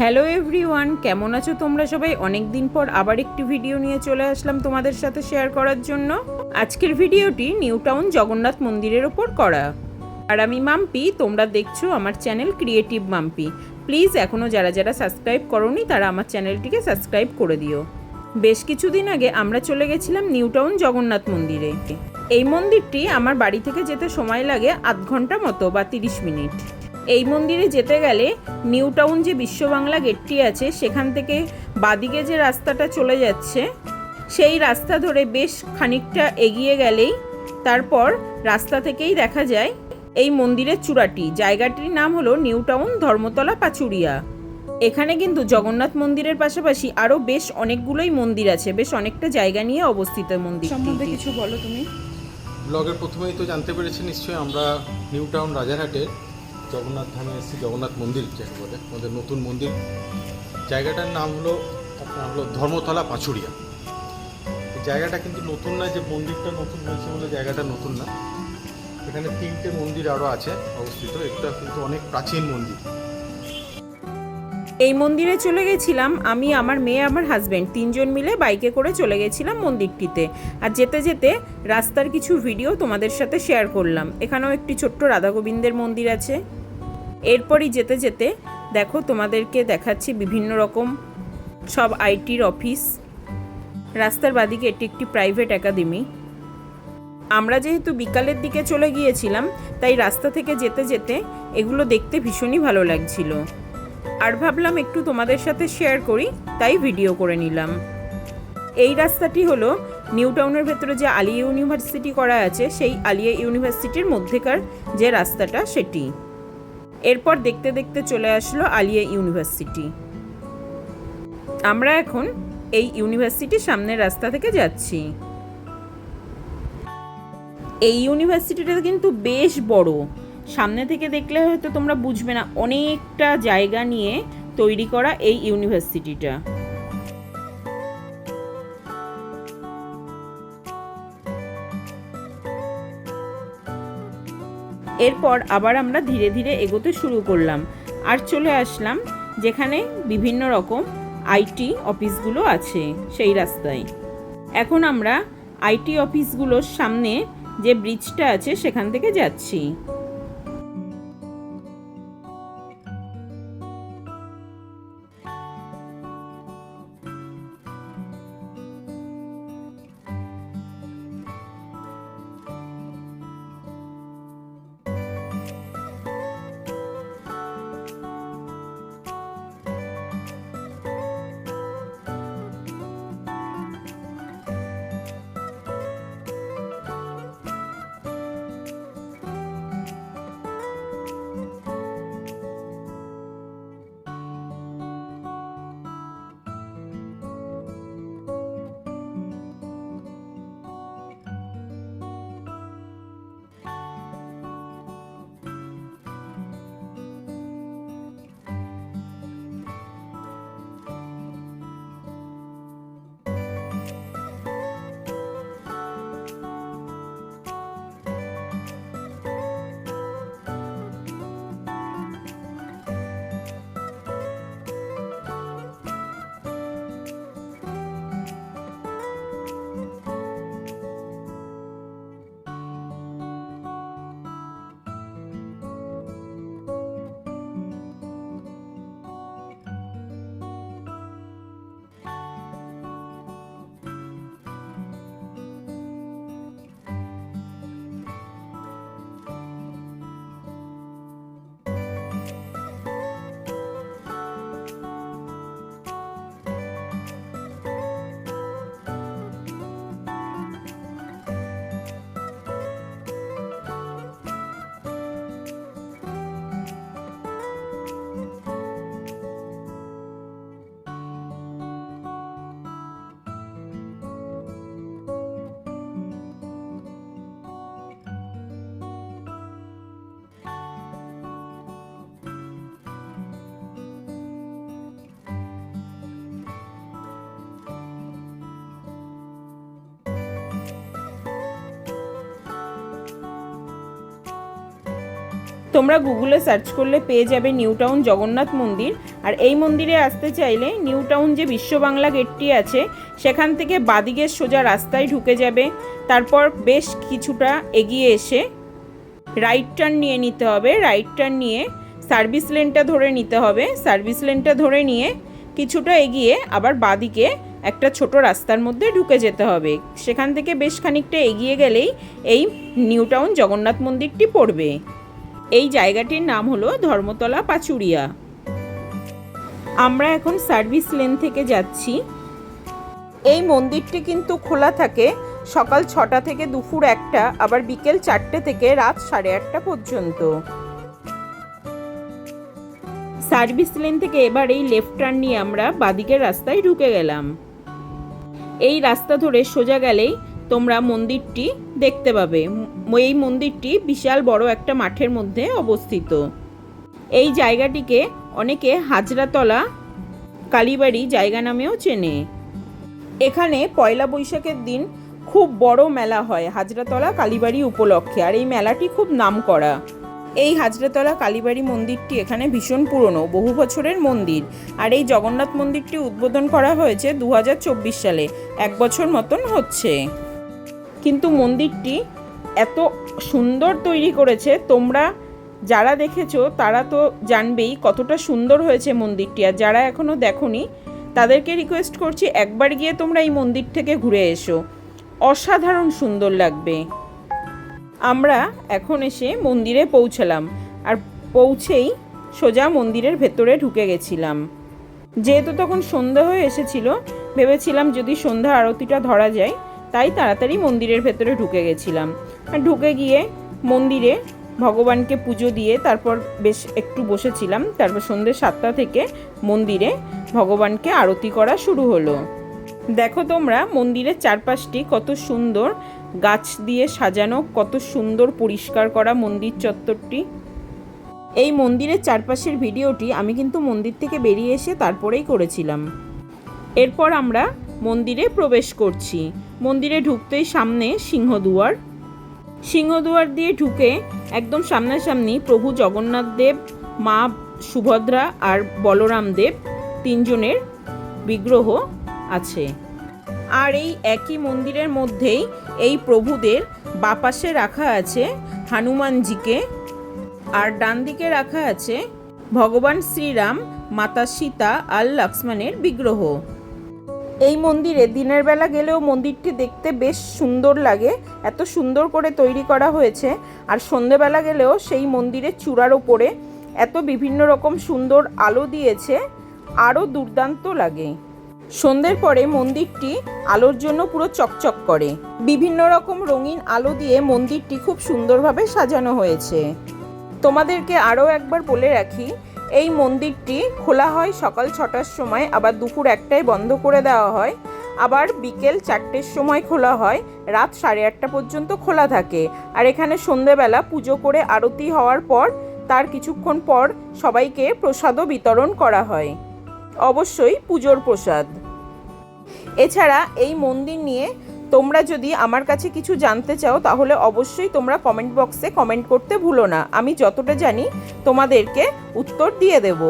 Hello everyone, কেমন আছো তোমরা সবাই? অনেক দিন পর আবার একটি ভিডিও নিয়ে চলে আসলাম তোমাদের সাথে শেয়ার করার জন্য। আজকের ভিডিওটি নিউ টাউন জগন্নাথ মন্দিরের ওপর করা। আর আমি মাম্পি, তোমরা দেখছ আমার চ্যানেল ক্রিয়েটিভ মাম্পি। প্লিজ এখনও যারা যারা সাবস্ক্রাইব করনি, তারা আমার চ্যানেলটিকে সাবস্ক্রাইব করে দিও। বেশ কিছুদিন আগে আমরা চলে গেছিলাম নিউ টাউন জগন্নাথ মন্দিরে। এই মন্দিরটি আমার বাড়ি থেকে যেতে সময় লাগে আধ ঘণ্টা মতো বা তিরিশ মিনিট। এই মন্দিরে যেতে গেলে নিউ টাউন যে বিশ্ব বাংলা গেটটি আছে সেখান থেকে বাদিকে যে রাস্তাটা চলে যাচ্ছে সেই রাস্তা ধরে বেশ খানিকটা এগিয়ে গেলেই তারপর রাস্তা থেকেই দেখা যায় এই মন্দিরের চূড়াটি। জায়গাটির নাম হলো নিউ টাউন ধর্মতলা পাচুরিয়া। এখানে কিন্তু জগন্নাথ মন্দিরের পাশাপাশি আরও বেশ অনেকগুলোই মন্দির আছে বেশ অনেকটা জায়গা নিয়ে অবস্থিত মন্দির সম্বন্ধে কিছু বলো তুমি। ব্লগের প্রথমেই তো জানতে পেরেছি নিশ্চয়ই আমরা নিউ টাউন রাজারহাটের জগন্নাথ ধামে এসেছি, জগন্নাথ মন্দির যাকে বলে আমাদের নতুন মন্দির। জায়গাটার নাম হলো আপনার হলো ধর্মতলা এই জায়গাটা কিন্তু নতুন না, যে মন্দিরটা নতুন হয়েছে বলে জায়গাটা নতুন না। এখানে তিনটে মন্দির আরও আছে, অবস্থিত। এটা কিন্তু অনেক প্রাচীন মন্দির। এই মন্দিরে চলে গেছিলাম আমি, আমার মেয়ে, আমার হাজব্যান্ড তিনজন মিলে বাইকে করে চলে গেছিলাম মন্দিরটিতে। আর যেতে যেতে রাস্তার কিছু ভিডিও তোমাদের সাথে শেয়ার করলাম। এখানেও একটি ছোট্ট রাধা গোবিন্দের মন্দির আছে। এরপরই যেতে যেতে দেখো তোমাদেরকে দেখাচ্ছি বিভিন্ন রকম সব আইটির অফিস। রাস্তার বাদিকে এটি একটি প্রাইভেট একাডেমি। আমরা যেহেতু বিকালের দিকে চলে গিয়েছিলাম, তাই রাস্তা থেকে যেতে যেতে এগুলো দেখতে ভীষণই ভালো লাগছিল। আর ভাবলাম একটু তোমাদের সাথে শেয়ার করি, তাই ভিডিও করে নিলাম। এই রাস্তাটি হলো নিউ টাউনের ভেতরে যে আলিয়া ইউনিভার্সিটি করা আছে, সেই আলিয়া ইউনিভার্সিটির মধ্যেকার যে রাস্তাটা, সেটি। এরপর দেখতে দেখতে চলে আসলো আলিয়া ইউনিভার্সিটি। আমরা এখন এই ইউনিভার্সিটির সামনের রাস্তা থেকে যাচ্ছি। এই ইউনিভার্সিটিটা কিন্তু বেশ বড়। সামনে থেকে দেখলে হয়তো তোমরা বুঝবে না, অনেকটা জায়গা নিয়ে তৈরি করা এই ইউনিভার্সিটিটা। এরপর আবার আমরা ধীরে ধীরে এগোতে শুরু করলাম। আর চলে আসলাম যেখানে বিভিন্ন রকম আইটি অফিসগুলো আছে সেই রাস্তায়। এখন আমরা আইটি অফিসগুলোর সামনে যে ব্রিজটা আছে সেখান থেকে যাচ্ছি। তোমরা গুগলে সার্চ করলে পেয়ে যাবে নিউ টাউন জগন্নাথ মন্দির। আর এই মন্দিরে আসতে চাইলে নিউ টাউন যে বিশ্ব বাংলা গেটটি আছে, সেখান থেকে বাদিকের সোজা রাস্তায় ঢুকে যাবে। তারপর বেশ কিছুটা এগিয়ে এসে রাইট টার্ন নিয়ে নিতে হবে। রাইট টার্ন নিয়ে সার্ভিস লেনটা ধরে নিতে হবে। সার্ভিস লেনটা ধরে নিয়ে কিছুটা এগিয়ে আবার বাদিকে একটা ছোট রাস্তার মধ্যে ঢুকে যেতে হবে। সেখান থেকে বেশ খানিকটা এগিয়ে গেলেই এই নিউ টাউন জগন্নাথ মন্দিরটি পড়বে। এই জায়গাটির নাম হলো ধর্মতলা পাচুরিয়া। আমরা এখন সার্ভিস লেন থেকে যাচ্ছি। এই মন্দিরটি কিন্তু খোলা থাকে সকাল ছটা থেকে দুপুর একটা, আবার বিকেল চারটে থেকে রাত সাড়ে আটটা পর্যন্ত। সার্ভিস লেন থেকে এবার এই লেফট টার্ন নিয়ে আমরা বাদিকের রাস্তায় ঢুকে গেলাম। এই রাস্তা ধরে সোজা গেলেই তোমরা মন্দিরটি দেখতে পাবে। এই মন্দিরটি বিশাল বড় একটা মাঠের মধ্যে অবস্থিত। এই জায়গাটিকে অনেকে হাজরাতলা কালীবাড়ি জায়গা নামেও চেনে। এখানে পয়লা বৈশাখের দিন খুব বড় মেলা হয়, হাজরাতলা কালীবাড়ি উপলক্ষে। আর এই মেলাটি খুব নামকরা। এই হাজরাতলা কালীবাড়ি মন্দিরটি এখানে ভীষণ পুরনো, বহু বছরের মন্দির। আর এই জগন্নাথ মন্দিরটি উদ্বোধন করা হয়েছে দু হাজার চব্বিশ সালে। এক বছর মতন হচ্ছে। কিন্তু মন্দিরটি এত সুন্দর তৈরি করেছে। তোমরা যারা দেখেছ, তারা তো জানবেই কতটা সুন্দর হয়েছে মন্দিরটি। আর যারা এখনও দেখোনি, তাদেরকে রিকোয়েস্ট করছি, একবার গিয়ে তোমরা এই মন্দির থেকে ঘুরে এসো। অসাধারণ সুন্দর লাগবে। আমরা এখন এসে মন্দিরে পৌঁছালাম। আর পৌঁছেই সোজা মন্দিরের ভেতরে ঢুকে গেছিলাম। যেহেতু তখন সন্ধ্যা হয়ে এসেছিল, ভেবেছিলাম যদি সন্ধ্যা আরতিটা ধরা যায় তাই তাড়াতাড়ি মন্দিরের ভেতরে ঢুকে গেছিলাম। ঢুকে গিয়ে মন্দিরে ভগবানকে পুজো দিয়ে তারপর বেশ একটু বসেছিলাম। তারপর সন্ধ্যে সাতটা থেকে মন্দিরে ভগবানকে আরতি করা শুরু হলো। দেখো তোমরা, মন্দিরের চারপাশটি কত সুন্দর। গাছ দিয়ে সাজানো, কত সুন্দর পরিষ্কার করা মন্দির চত্বরটি। এই মন্দিরের চারপাশের ভিডিওটি আমি কিন্তু মন্দির থেকে বেরিয়ে এসে তারপরেই করেছিলাম। এরপর আমরা মন্দিরে প্রবেশ করছি। মন্দিরে ঢুকতেই সামনে সিংহদুয়ার। সিংহদুয়ার দিয়ে ঢুকে একদম সামনাসামনি প্রভু জগন্নাথ দেব, মা সুভদ্রা আর বলরাম দেব তিনজনের বিগ্রহ আছে। আর এই একই মন্দিরের মধ্যেই এই প্রভুদের বাপাশে রাখা আছে হনুমানজিকে আর ডান দিকে রাখা আছে ভগবান শ্রীরাম, মাতা সীতা আর লক্ষ্মণের বিগ্রহ। এই মন্দিরে দিনের বেলা গেলেও মন্দিরটি দেখতে বেশ সুন্দর লাগে, এত সুন্দর করে তৈরি করা হয়েছে। আর সন্ধেবেলা গেলেও সেই মন্দিরের চূড়ার ওপরে এত বিভিন্ন রকম সুন্দর আলো দিয়েছে, আরও দুর্দান্ত লাগে। সন্ধ্যের পরে মন্দিরটি আলোর জন্য পুরো চকচক করে। বিভিন্ন রকম রঙিন আলো দিয়ে মন্দিরটি খুব সুন্দরভাবে সাজানো হয়েছে। তোমাদেরকে আরও একবার বলে রাখি এই মন্দিরটি খোলা হয় সকাল ছটার সময়, আবার দুপুর একটায় বন্ধ করে দেওয়া হয়। আবার বিকেল চারটের সময় খোলা হয়, রাত সাড়ে আটটা পর্যন্ত খোলা থাকে। আর এখানে সন্ধেবেলা পুজো করে আরতি হওয়ার পর, তার কিছুক্ষণ পর সবাইকে প্রসাদও বিতরণ করা হয়। অবশ্যই পুজোর প্রসাদ। এছাড়া এই মন্দির নিয়ে তোমরা যদি আমার কাছে কিছু জানতে চাও, তাহলে অবশ্যই তোমরা কমেন্ট বক্সে কমেন্ট করতে ভুলো না। আমি যতটা জানি তোমাদেরকে উত্তর দিয়ে দেব।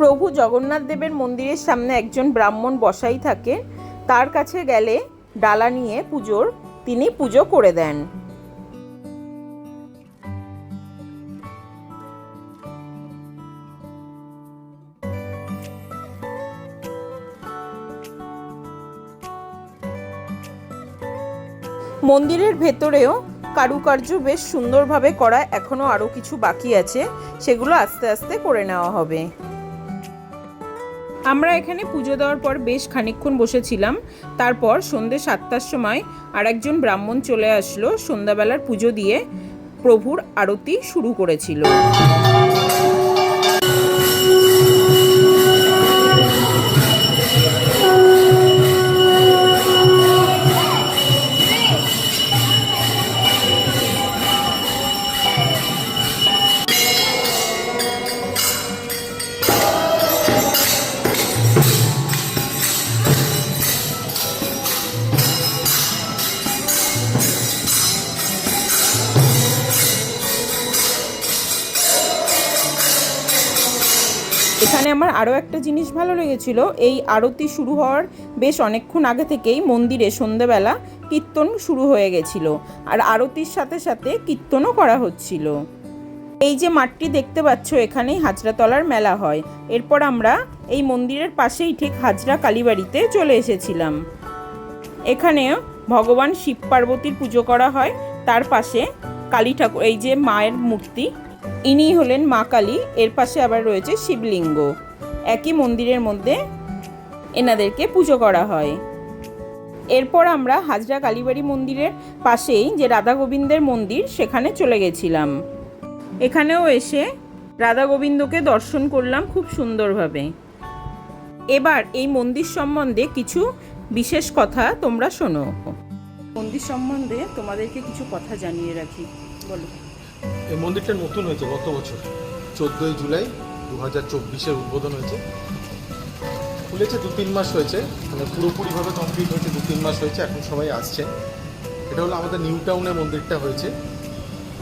প্রভু জগন্নাথ দেবের মন্দিরের সামনে একজন ব্রাহ্মণ বসাই থাকে, তার কাছে গেলে ডালা নিয়ে পুজোর তিনি পুজো করে দেন। মন্দিরের ভেতরেও কারুকার্য বেশ সুন্দরভাবে করা এখনও আরও কিছু বাকি আছে, সেগুলো আস্তে আস্তে করে নেওয়া হবে। আমরা এখানে পুজো দেওয়ার পর বেশ খানিক্ষণ বসেছিলাম। তারপর সন্ধে সাতটার সময় আর একজন ব্রাহ্মণ চলে আসলো সন্ধ্যাবেলার পুজো দিয়ে। প্রভুর আরতি শুরু করেছিল। আমার আরও একটা জিনিস ভালো লেগেছিল, এই আরতি শুরু হওয়ার বেশ অনেকক্ষণ আগে থেকেই মন্দিরে সন্ধেবেলা কীর্তন শুরু হয়ে গেছিল আর আরতির সাথে সাথে কীর্তনও করা হচ্ছিল। এই যে মাঠটি দেখতে পাচ্ছ, এখানেই হাজরাতলার মেলা হয়। এরপর আমরা এই মন্দিরের পাশেই ঠিক হাজরা কালীবাড়িতে চলে এসেছিলাম। এখানে ভগবান শিব পার্বতীর পুজো করা হয়, তার পাশে কালী ঠাকুর, এই যে মায়ের মূর্তি ইনি হলেন মা কালী, এর পাশে আবার রয়েছে শিবলিঙ্গ। একই মন্দিরের মধ্যে এনাদেরকে পুজো করা হয়। এরপর আমরা হাজরা কালীবাড়ি মন্দিরের পাশেই যে রাধা গোবিন্দের মন্দির, সেখানে চলে গেছিলাম। এখানেও এসে রাধা গোবিন্দকে দর্শন করলাম খুব সুন্দরভাবে। এবার এই মন্দির সম্বন্ধে কিছু বিশেষ কথা তোমরা শোনো। মন্দির সম্বন্ধে তোমাদেরকে কিছু কথা জানিয়ে রাখি। বলো। এই মন্দিরটা নতুন হয়েছে গত বছর। চোদ্দোই জুলাই দু হাজার চব্বিশের উদ্বোধন হয়েছে। খুলেছে দু তিন মাস হয়েছে মানে পুরোপুরিভাবে কমপ্লিট হয়েছে, দু তিন মাস হয়েছে, এখন সবাই আসছে। এটা হলো আমাদের নিউ টাউনে মন্দিরটা হয়েছে।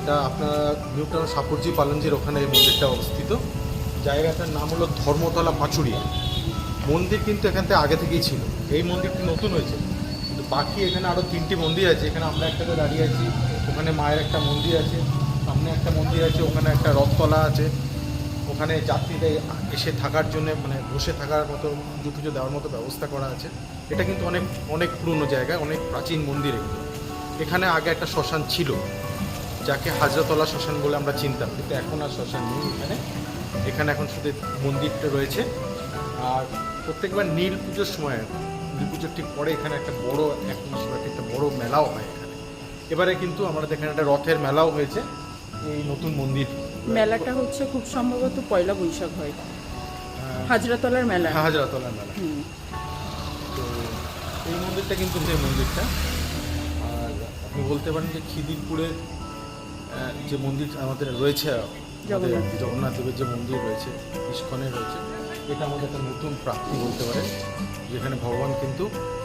এটা আপনার নিউ টাউন সাপুরজি পালনজির ওখানে এই মন্দিরটা অবস্থিত। জায়গাটার নাম হলো ধর্মতলা পাঁচুরিয়া। মন্দির কিন্তু এখান থেকে আগে থেকেই ছিল। এই মন্দিরটি নতুন হয়েছে। কিন্তু বাকি এখানে আরও তিনটি মন্দির আছে। এখানে আমরা একটাতে দাঁড়িয়ে আছি, ওখানে মায়ের একটা মন্দির আছে। সামনে একটা মন্দির আছে, ওখানে একটা রথতলা আছে। ওখানে যাত্রীদের এসে থাকার জন্য মানে বসে থাকার মতো পুজো পুজো দেওয়ার মতো ব্যবস্থা করা আছে। এটা কিন্তু অনেক অনেক পুরনো জায়গা, অনেক প্রাচীন মন্দির এগুলো। এখানে আগে একটা শ্মশান ছিল, যাকে হাজরাতলা শ্মশান বলে আমরা চিনতাম। কিন্তু এখন আর শ্মশান নেই এখানে। এখানে এখন শুধু মন্দিরটা রয়েছে। আর প্রত্যেকবার নীল পুজোর সময়, নীল পুজোর ঠিক পরে এখানে একটা বড় এক মাস একটা বড় মেলাও হয় এখানে। এবারে কিন্তু আমাদের এখানে একটা রথের মেলাও হয়েছে। এই নতুন মন্দির? মেলাটা হচ্ছে খুব সম্ভবত পয়লা বৈশাখ হয়। হাজরাতলার মেলা। হাজরাতলার মেলা। তো এই মন্দিরটা কিন্তু সেই মন্দিরটা। আর আপনি বলতে পারেন যে খিদিরপুরের যে মন্দির আমাদের রয়েছে আমাদের জগন্নাথ। জগন্নাথ দেবের যে মন্দির রয়েছে ইস্কনে রয়েছে এটা আমাদের একটা নতুন প্রাপ্তি বলতে পারেন। যেখানে ভগবান কিন্তু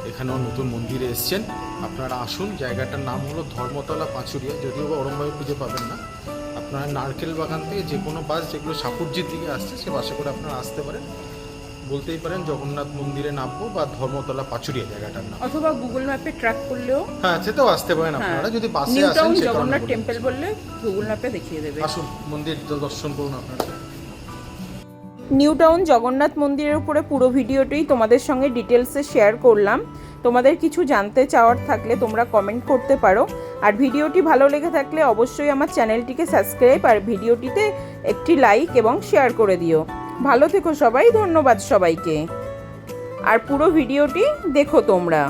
এখানেও নতুন মন্দিরে এসছেন। আপনারা আসুন জায়গাটার নাম হলো ধর্মতলা পাঁচুরিয়া। যদিও বা ওরমভাবে খুঁজে পাবেন না। আপনারা নারকেল বাগান থেকে যে কোনো বাস যেগুলো সাপুরজির দিকে আসছে সে বাসে করে আপনারা আসতে পারেন। বলতেই পারেন জগন্নাথ মন্দিরে নামবো বা ধর্মতলা পাঁচুরিয়া জায়গাটার নাম। অথবা গুগল ম্যাপে ট্র্যাক করলেও হ্যাঁ সেটাও আসতে পারেন হ্যাঁ। আপনারা। যদি বাসে আসেন জগন্নাথ টেম্পল বললে গুগল ম্যাপে দেখিয়ে দেবে। আসুন মন্দির দর্শন করুন আপনারা। নিউ টাউন জগন্নাথ মন্দিরের উপরে পুরো ভিডিওটাই তোমাদের সঙ্গে ডিটেলসে শেয়ার করলাম। তোমাদের কিছু জানতে চাওয়ার থাকলে তোমরা কমেন্ট করতে পারো। আর ভিডিওটি ভালো লেগে থাকলে অবশ্যই আমার চ্যানেলটিকে সাবস্ক্রাইব আর ভিডিওটিতে একটি লাইক এবং শেয়ার করে দিও। ভালো থেকো সবাই, ধন্যবাদ সবাইকে। আর পুরো ভিডিওটি দেখো তোমরা।